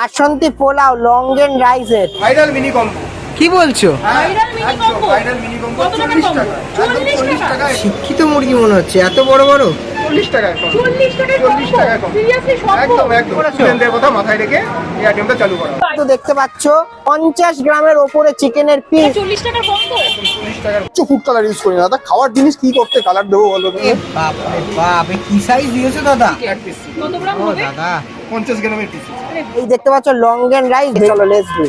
বাসন্তী পোলাও লঙ্গেন রাইসের viral mini combo কি বলছো? Viral mini combo viral mini combo কত 40 টাকা। একদম 40 40 টাকা? টাকা শিক্ষিত মুরগি মনে হচ্ছে এত বড় বড়? 40 টাকায় কম্বো 40 টাকায় কম্বো সিরিয়াসলি একদম একদম। স্টুডেন্টদের কথা মাথায় রেখে এই আইটেমটা চালু করা। তো দেখতে পাচ্ছ পঞ্চাশ গ্রামের ওপরে চিকেনের পিস চল্লিশ টাকার কম্বো 40 কিছু ফুড কালার ইউজ করি না। দাদা খাওয়ার জিনিস কি করতে? কালার দেবো বলো বাপ রে বাপ কি সাইজ দিয়েছ দাদা? কত গ্রাম ও হবে? দাদা। 50 গ্রামের পিস এই দেখতে পাচ্ছ লং এন্ড রাইস চলো লেটস ডু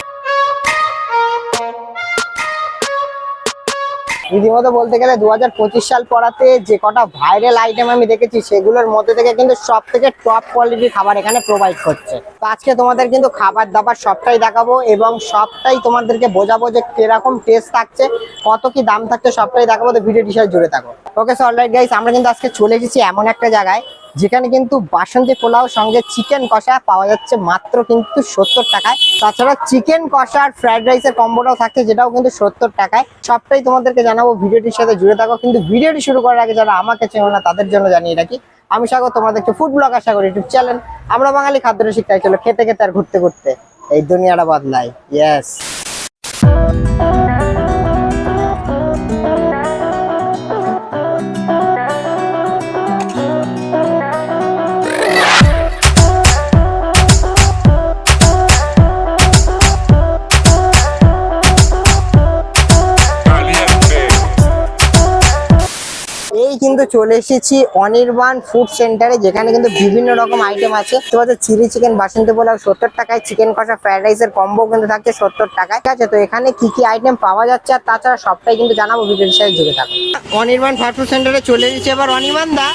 রীতিমতো বলতে গেলে দু হাজার পঁচিশ সাল পড়াতে যে কটা ভাইরাল আইটেম আমি দেখেছি, সেগুলোর মধ্যে থেকে কিন্তু সব থেকে টপ কোয়ালিটির খাবার এখানে প্রোভাইড করছে। তো আজকে তোমাদের কিন্তু খাবার দাবার সবটাই দেখাবো এবং সবটাই তোমাদেরকে বোঝাবো যে কীরকম টেস্ট থাকছে, কত কি দাম থাকছে, সবটাই দেখাবো। তো ভিডিওটি সাথে জুড়ে থাকো। ওকে সো অলরাইট গাইস আমরা কিন্তু আজকে চলে এসেছি এমন একটা জায়গায় যেখানে কিন্তু বাসন্তী পোলাও সঙ্গে চিকেন কষা পাওয়া যাচ্ছে মাত্র কিন্তু সত্তর টাকায়। তাছাড়া চিকেন কষা আর ফ্রাইড রাইসের কম্বোটাও থাকছে, যেটাও কিন্তু সত্তর টাকায়। সবটাই তোমাদেরকে জানাব, ভিডিওটির সাথে জুড়ে থাকো। কিন্তু ভিডিওটি শুরু করার আগে যারা আমাকে চেনো না, তাদের জন্য জানিয়ে রাখি, আমি স্বাগত তোমরা দেখছ ফুড ব্লগ আশা করি ইউটিউব চ্যানেল আমরা বাঙালি খাদ্য শিক্ষায় চলো, খেতে খেতে আর ঘুরতে ঘুরতে। এই দুনিয়াটা বদলায় ইয়েস চলে এসেছি অনির্বাণ ফুড সেন্টারে যেখানে কিন্তু বিভিন্ন রকম আইটেম আছে। তোমাদের চিলি চিকেন বাসন্তী পোলাও সত্তর টাকায় চিকেন কষা ফ্রাইড রাইসের কম্বো কিন্তু থাকছে সত্তর টাকায়। ঠিক আছে তো এখানে কি কি আইটেম পাওয়া যাচ্ছে আর তাছাড়া সবটাই কিন্তু জানাব ভিডিওর সাথে জুড়ে থাকো। অনির্বাণ ফাস্ট ফুড সেন্টারে চলে এসেছি এবার। অনির্বাণ দা?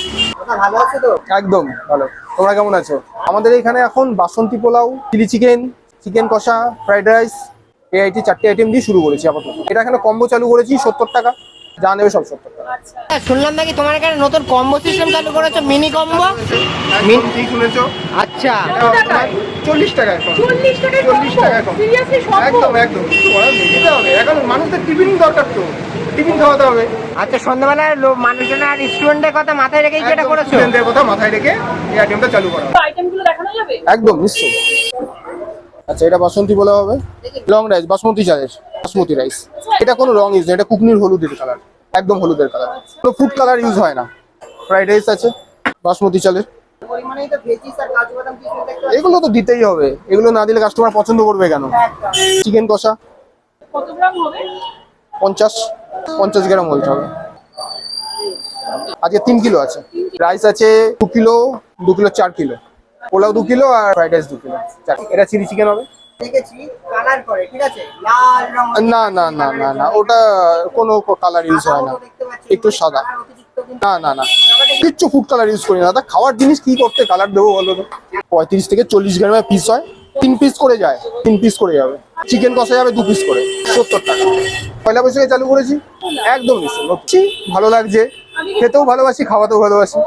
ভালো আছে তো? একদম ভালো। তোমরা কেমন আছো? আমাদের এখানে এখন বাসন্তী পোলাও চিলি চিকেন চিকেন কষা ফ্রাইড রাইস এই আইটি চারটে আইটেম দিয়ে শুরু করেছি আপাতত। এটা এখানে কম্বো চালু করেছি সত্তর টাকা। যা নেবে সব সত্তর টাকা হ্যাঁ, শুনলাম নাকি তোমার এখানে নতুন কম্বো সিস্টেম চালু করেছ মিনি কম্বো? একদম ঠিক শুনেছো আচ্ছা। চল্লিশ কম চল্লিশ টাকার চল্লিশ সিরিয়াসলি একদম একদম। কিছু করার নেই হবে। এখন মানুষদের টিফিন দরকার তো। টিফিন খাওয়াতে হবে। আচ্ছা সন্ধ্যাবেলায় লো- মানুষজন আর স্টুডেন্টের কথা মাথায় রেখেই কি এটা একদম করেছ? স্টুডেন্টদের কথা মাথায় রেখে এই আইটেমটা চালু করা হয়। আইটেমগুলো দেখানো যাবে? একদম নিশ্চয়ই। আচ্ছা এটা বাসন্তী বলা হবে? লং রাইস বাসমতি চালের। বাসমতি রাইস এটা কোনো রং ইউজ এটা কুকনির হলুদের কালার একদম হলুদের কালার কোনো ফুড কালার ইউজ হয় না। ফ্রাইড রাইস আছে, বাসমতি চালের। এগুলো তো দিতেই হবে, এগুলো না দিলে কাস্টমার পছন্দ করবে কেন? চিকেন কষা। পঞ্চাশ পঞ্চাশ গ্রাম বলতে হবে। আজকে তিন কিলো আছে। রাইস আছে দু কিলো দু কিলো চার কিলো। পোলাও দু কিলো আর ফ্রাইড রাইস দু কিলো। এটা চিলি চিকেন হবে। না না না না না ওটা কোনো কালার ইউজ হয় না। একটু সাদা। না না না। কিচ্ছু ফুড কালার ইউজ করি না। দাদা খাওয়ার জিনিস কি করতে কালার দেবো বলো তো? পঁয়ত্রিশ থেকে চল্লিশ গ্রামের পিস হয় তিন পিস করে যায় তিন পিস করে যাবে। চিকেন কষা যাবে দু পিস করে সত্তর টাকা। পয়লা বৈশাখে চালু করেছি একদম নিশ্চয়। ভালো লাগছে খেতেও ভালোবাসি খাওয়াতেও ভালোবাসি।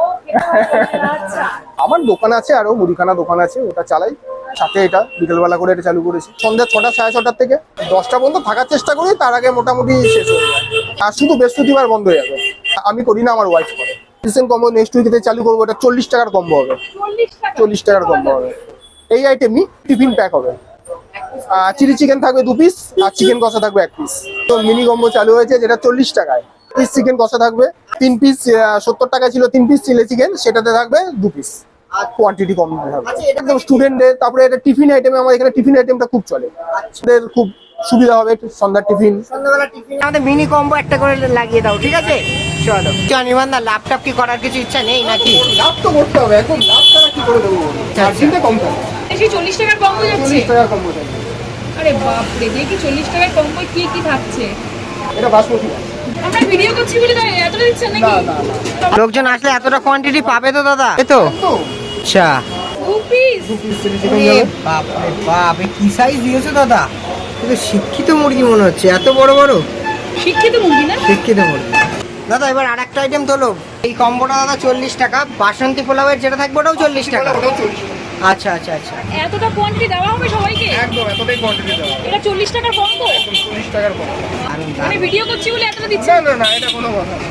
আচ্ছা। আমার দোকান আছে আরও মুদিখানা দোকান আছে ওটা চালাই। সাথে এটা বিকেলবেলা করে এটা চালু করেছি। সন্ধ্যা ছটা সাড়ে ছটার থেকে দশটা পর্যন্ত থাকার চেষ্টা করি তার আগে মোটামুটি শেষ হয়ে যায়। আর শুধু বৃহস্পতিবার বন্ধ হয়ে যাবে। আমি করি না আমার ওয়াইফ করে। রিসেন্ট কম্বো নেক্সট উইকেতে চালু করব এটা চল্লিশ টাকার কম্বো হবে। চল্লিশ টাকার কম্বো হবে। এই আইটেমই টিফিন প্যাক হবে। চিলি চিকেন থাকবে দু পিস আর চিকেন কষা থাকবে এক পিস তো মিনি কম্বো চালু হয়েছে যেটা চল্লিশ টাকায়। পিস চিকেন কষা থাকবে তিন পিস সত্তর টাকা ছিল তিন পিস চিলি চিকেন সেটাতে থাকবে দু পিস আর কোয়ান্টিটি কম থাকবে একদম স্টুডেন্টদের তারপরে এটা টিফিন আইটেমে আমার এখানে টিফিন আইটেমটা খুব চলে। ওদের খুব সুবিধা হবে সন্ধ্যার টিফিন সন্ধ্যাবেলা টিফিন আমাদের মিনি কম্বো একটা করে লাগিয়ে দাও ঠিক আছে? চলো। ল্যাপটপ কি করার কিছু ইচ্ছা নেই নাকি? লাভ তো করতে হবে এখন লাভ ছাড়া কি করে দেবো মার্জিনটা কম থাকবে বেশি চল্লিশ টাকার কম্বো যাচ্ছে? চল্লিশ টাকার কম্বো থাকবে আরে বাপরে দেখি চল্লিশ টাকার কম্বো কি কি থাকছে এটা বাসমতি। আমরা ভিডিও করছি বলে এতটা দিচ্ছেন নাকি? না না লোকজন আসলে এতটা কোয়ান্টিটি পাবে তো দাদা? এই তো। তো। আচ্ছা। যাবে বাপ কি সাইজ দিয়েছ দাদা? কিন্তু শিক্ষিত মুরগি মনে হচ্ছে। এত বড় বড়? শিক্ষিত মুরগি না? শিক্ষিত মুরগি। দাদা এবার আর একটা আইটেম তোলো। এই কম্বোটা দাদা চল্লিশ টাকা। বাসন্তী পোলাওয়ের যেটা থাকবে ওটাও চল্লিশ টাকা। ওটাও চল্লিশ টাকা। আচ্ছা আচ্ছা আচ্ছা। এতটা কোয়ান্টিটি দেওয়া হবে সবাইকে? একদম এতটাই কোয়ান্টিটি দেওয়া এটা চল্লিশ টাকার কম্বো একদম চল্লিশ টাকার কম। মানে ভিডিও করছি বলে এতটা দিচ্ছে? না না না এটা কোনো কথা না।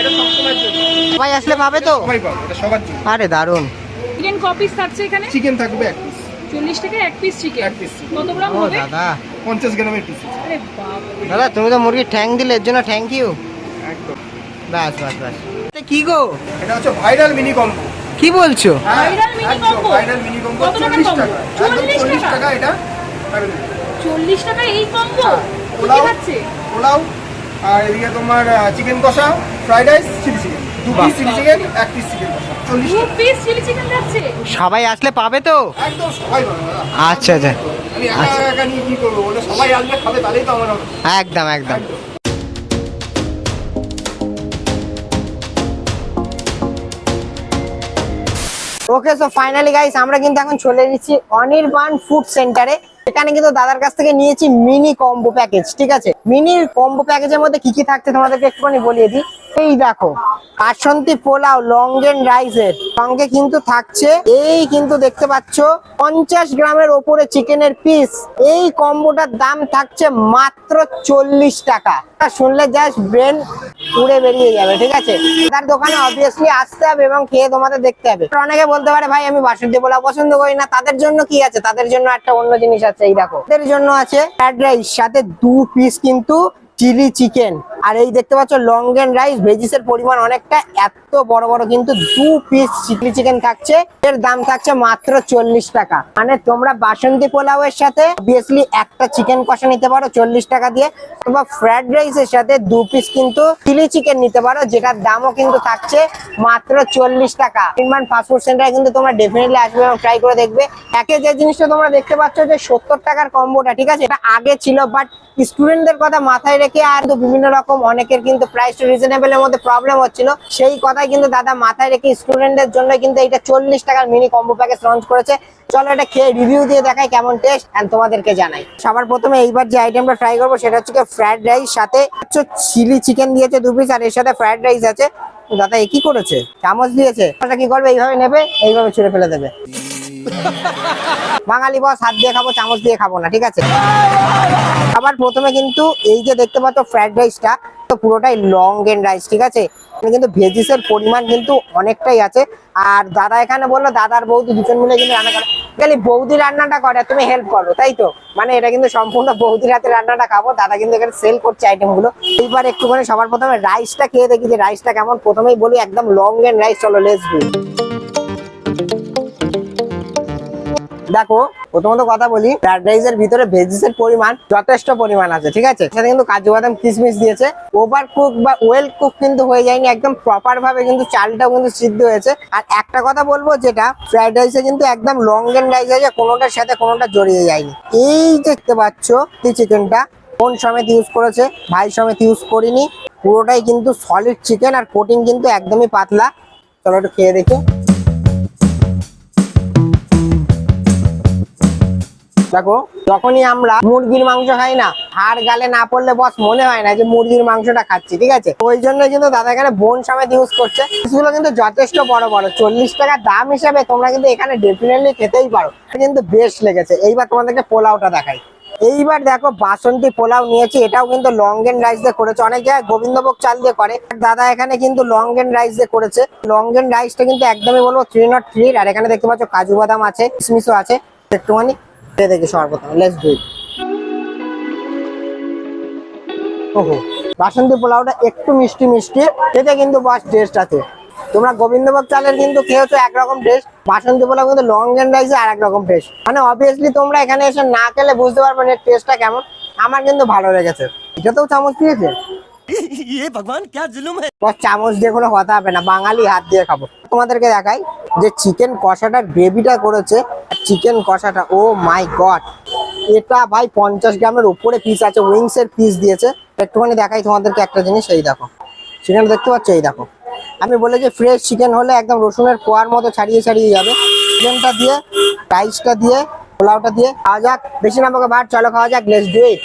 এটা সবসময়ের জন্য। সবাই আসলে পাবে তো? সবাই পাবে, এটা সবার জন্য। আরে দারুণ। চিকেন কপিস থাকছে এখানে? চিকেন থাকবে এক পিস চল্লিশ টাকায় এক পিস চিকেন। কত গ্রাম হবে? দাদা। পঞ্চাশ গ্রামের পিস আরে বাবা দাদা তুমি তো মুরগির ঠ্যাং দিলে এর জন্য থ্যাংক ইউ একদম। বাস বাস বাস এটা কি গো? এটা হচ্ছে ভাইরাল মিনি কম্বো কি বলছো? মিনি চল্লিশ টাকা একদম 40 চল্লিশ টাকা? এই কম্বো? হ্যাঁ, পোলাও। পোলাও আর এদিকে তোমার চিকেন কষা ফ্রাইড রাইস চিলি চিকেন দু পিস চিলি চিকেন এক পিস চিকেন চল্লিশ দু পিস চিকেন সবাই আসলে পাবে তো? একদম আচ্ছা আচ্ছা। একদম একা ওকে সো ফাইনালি গাইস আমরা কিন্তু এখন চলে এসেছি অনির্বাণ ফুড সেন্টারে এখানে কিন্তু দাদার কাছ থেকে নিয়েছি মিনি কম্বো প্যাকেজ ঠিক আছে? মিনি কম্বো প্যাকেজের মধ্যে কি কি থাকছে তোমাদেরকে একটুখানি বলিয়ে দিই। এই দেখো বাসন্তী পোলাও লঙ্গেন রাইসের সঙ্গে কিন্তু থাকছে, এই কিন্তু দেখতে পাচ্ছ, পঞ্চাশ গ্রামের ওপরে চিকেনের পিস এই কম্বোটার দাম থাকছে মাত্র চল্লিশ টাকা। শুনলে জাস্ট ব্রেন উড়ে বেরিয়ে যাবে, ঠিক আছে? তার দোকানে অবভিয়াসলি আসতে হবে এবং খেয়ে তোমাদের দেখতে হবে। অনেকে বলতে পারে, ভাই, আমি বাসন্তী পোলাও পছন্দ করি না। তাদের জন্য কি আছে? তাদের জন্য একটা অন্য জিনিস আছে, এই দেখো। তাদের জন্য আছে ফ্রাইড রাইস সাথে দু পিস কিন্তু চিলি চিকেন আর এই দেখতে পাচ্ছ লঙ্গেন রাইস ভেজিসের পরিমাণ অনেকটা এত বড় বড় কিন্তু দু পিস চিলি চিকেন থাকছে। এর দাম থাকছে মাত্র চল্লিশ টাকা। মানে তোমরা বাসন্তী পোলাও এর সাথে অবভিয়াসলি একটা চিকেন কষা নিতে পারো চল্লিশ টাকা দিয়ে, অথবা ফ্রাইড রাইস এর সাথে দু পিস কিন্তু চিলি চিকেন নিতে পারো, যেটার দামও কিন্তু থাকছে মাত্র চল্লিশ টাকা। নির্মাণ ফাস্টফুড সেন্টারে কিন্তু তোমরা ডেফিনেটলি আসবে এবং ট্রাই করে দেখবে। একে যে জিনিসটা তোমরা দেখতে পাচ্ছ যে সত্তর টাকার কম্বোটা ঠিক আছে? এটা আগে ছিল বাট স্টুডেন্টদের কথা মাথায় রেখে আর বিভিন্ন রকম অনেকের কিন্তু প্রাইস রিজনেবল এর মধ্যে প্রবলেম হচ্ছিল। সেই কথাই কিন্তু দাদা মাথায় রেখে স্টুডেন্টদের জন্য কিন্তু এটা চল্লিশ টাকার মিনি কম্বো প্যাকেজ লঞ্চ করেছে। চলো এটা খেয়ে রিভিউ দিয়ে দেখাই কেমন টেস্ট এন্ড তোমাদেরকে জানাই। সবার প্রথমে এইবার যে আইটেমটা ট্রাই করব সেটা হচ্ছে ফ্রাইড রাইস সাথে হচ্ছে চিলি চিকেন দিয়েছে দু পিস আর এর সাথে ফ্রাইড রাইস আছে। দাদা এ কি করেছে? চামচ দিয়েছে। কি করবে? এইভাবে নেবে, এইভাবে ছুঁড়ে ফেলে দেবে। বাঙালি বস হাত দিয়ে খাব, চামচ দিয়ে খাব না, ঠিক আছে? আবার প্রথমে কিন্তু এই যে দেখতে পাচ্ছ ফ্রাইড রাইসটা তো পুরোটাই লং এন্ড রাইস ঠিক আছে? কিন্তু ভেজিসের পরিমাণ কিন্তু অনেকটাই আছে। আর দাদা এখানে বলল দাদার বৌদি দুজন মিলে কিন্তু রান্না করে। খালি বৌদি রান্নাটা করে তুমি হেল্প করো, তাই তো? মানে এটা কিন্তু সম্পূর্ণ বৌদির হাতে রান্নাটা খাব, দাদা কিন্তু এখানে সেল করছে আইটেমগুলো এইবার একটুখানি সবার প্রথমে রাইসটা খেয়ে দেখি যে রাইসটা কেমন। প্রথমেই বলি, একদম লং এন্ড রাইস চলো লেস দেখো, প্রথমত কথা বলি ফ্রাইড রাইসের ভিতরে ভেজিসের পরিমাণ যথেষ্ট পরিমাণ আছে, ঠিক আছে? সেখানে কিন্তু কাজু বাদাম কিশমিশ দিয়েছে। ওভার কুক বা ওয়েল কুক কিন্তু হয়ে যায়নি, একদম প্রপার ভাবে কিন্তু চালটাও কিন্তু সিদ্ধ হয়েছে। আর একটা কথা বলব যেটা ফ্রাইড রাইসে কিন্তু একদম লং এন্ড রাইস আছে কোনোটার সাথে কোনোটা জড়িয়ে যায়নি। এই দেখতে পাচ্ছ চিকেনটা কোন সমেত ইউজ করেছে, ভাই সমেত ইউজ করিনি, পুরোটাই কিন্তু সলিড চিকেন আর কোটিং কিন্তু একদমই পাতলা। চলো একটু খেয়ে দেখি। দেখো, যখনই আমরা মুরগির মাংস খাই না, হাড় গালে না পড়লে বস মনে হয় না যে মুরগির মাংসটা খাচ্ছি, ঠিক আছে? ওই জন্য কিন্তু দাদা এখানে বোন সমেত ইউজ করছে। পিসগুলো কিন্তু যথেষ্ট বড় বড়, চল্লিশ টাকা দাম হিসাবে তোমরা কিন্তু এখানে ডেফিনেটলি খেতেই পারো। কিন্তু বেশ লেগেছে। এইবার তোমাদেরকে পোলাওটা দেখাই। এইবার দেখো, বাসন্তী পোলাও নিয়েছি, এটাও কিন্তু লং এন্ড রাইস দিয়ে করেছে। অনেক জায়গায় গোবিন্দভোগ চাল দিয়ে করে। দাদা এখানে কিন্তু লং এন্ড রাইস দিয়ে করেছে। লং এন্ড রাইসটা কিন্তু একদমই বলব থ্রি নট থ্রি আর এখানে দেখতে পাচ্ছ কাজু বাদাম আছে, কিশমিশও আছে। একটুখানি খেয়ে দেখি সর্বপ্রথম লেটস ডু ইট ওহো, বাসন্তী পোলাওটা একটু মিষ্টি মিষ্টি, খেতে কিন্তু বাস টেস্ট আছে। তোমরা গোবিন্দভোগ চালের কিন্তু খেয়েছো একরকম টেস্ট বাসন্তী পোলাও কিন্তু লং এন্ড রাইসে আর এক রকম টেস্ট মানে অবভিয়াসলি তোমরা এখানে এসে না খেলে বুঝতে পারবে না টেস্টটা কেমন। আমার কিন্তু ভালো লেগেছে। এটাতেও চামচ দিয়েছে? ইয়ে ভগবান ক্যা জুলুম হ্যায় তোমার চামচ দিয়ে কোনো কথা হবে না, বাঙালি হাত দিয়ে খাব। তোমাদেরকে দেখাই যে চিকেন কষাটা গ্রেভিটা করেছে চিকেন কষাটা, ও মাই গড, এটা ভাই পঞ্চাশ গ্রামের উপরে পিস আছে উইংস এর পিস দিয়েছে। একটুখানি দেখাই তোমাদেরকে একটা জিনিস, এই দেখো। চিকেন দেখতে পাচ্ছ? এই দেখো। আমি বলে যে ফ্রেশ চিকেন হলে একদম রসুনের কোয়ার মতো ছাড়িয়ে ছাড়িয়ে যাবে। চিকেনটা দিয়ে রাইসটা দিয়ে, পোলাওটা দিয়ে, খাওয়া যাক। বেশি না আমাকে ভাত, চলো খাওয়া যাক let's do eat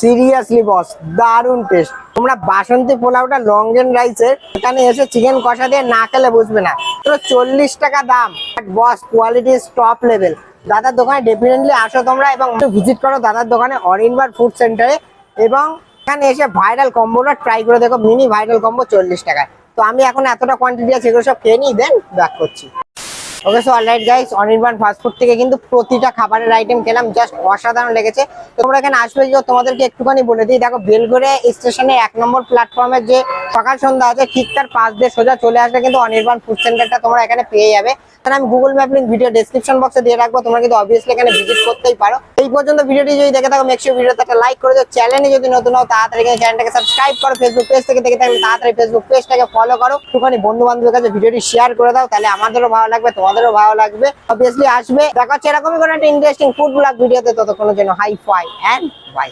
seriously boss দারুণ টেস্ট তোমরা বাসন্তী পোলাওটা লং এন্ড রাইসের এখানে এসে চিকেন কষা দিয়ে না খেলে বুঝবে না। তো চল্লিশ টাকা দাম। বস কোয়ালিটি টপ লেভেল দাদার দোকানে ডেফিনেটলি আসো তোমরা এবং ভিজিট করো দাদার দোকানে অরিনবার ফুড সেন্টারে এবং এখানে এসে ভাইরাল কম্বোটা ট্রাই করে দেখো মিনি ভাইরাল কম্বো চল্লিশ টাকায়। তো আমি এখন এতটা কোয়ান্টিটি আছে, এগুলো সব খেয়ে নিই দেন ব্যাক করছি। Okay so alright guys Anirban fast food থেকে কিন্তু প্রতিটা খাবারের আইটেম খেলাম জাস্ট অসাধারণ লেগেছে। তোমরা এখানে আসবে যে তোমাদেরকে একটুখানি বলে দিই, দেখো বেলগড়ে স্টেশনে এক নম্বর প্ল্যাটফর্মের যে সকাল সন্ধ্যা আছে, ঠিক তার পাশ দিয়ে সোজা চলে আসলে কিন্তু অনির্বাণ ফুড সেন্টারটা তোমরা এখানে পেয়ে যাবে। তাহলে আমি Google map link video description বক্সে দিয়ে রাখব, তোমরা কিন্তু অবভিয়াসলি এখানে ভিজিট করতেই পারো। এই পর্যন্ত ভিডিওটি যদি দেখে থাকো মেক্সিও ভিডিওতে একটা লাইক করে দিও। চ্যানেলে যদি নতুন হও, তাড়াতাড়ি চ্যানেলটাকে সাবস্ক্রাইব করো ফেসবুক পেজ থেকে দেখে থাকলে তাড়াতাড়ি ফেসবুক পেজটাকে ফলো করো। একটুখানি বন্ধু বান্ধবের কাছে ভিডিওটি শেয়ার করে দাও, তাহলে আমাদেরও ভালো লাগবে তোমাদেরও ভালো লাগবে। অবভিয়াসলি আসবে। দেখা হচ্ছে এরকমই কোনো একটা ইন্টারেস্টিং ফুড ব্লগ ভিডিওতে ততক্ষণের জন্য হাই ফাই অ্যান্ড বাই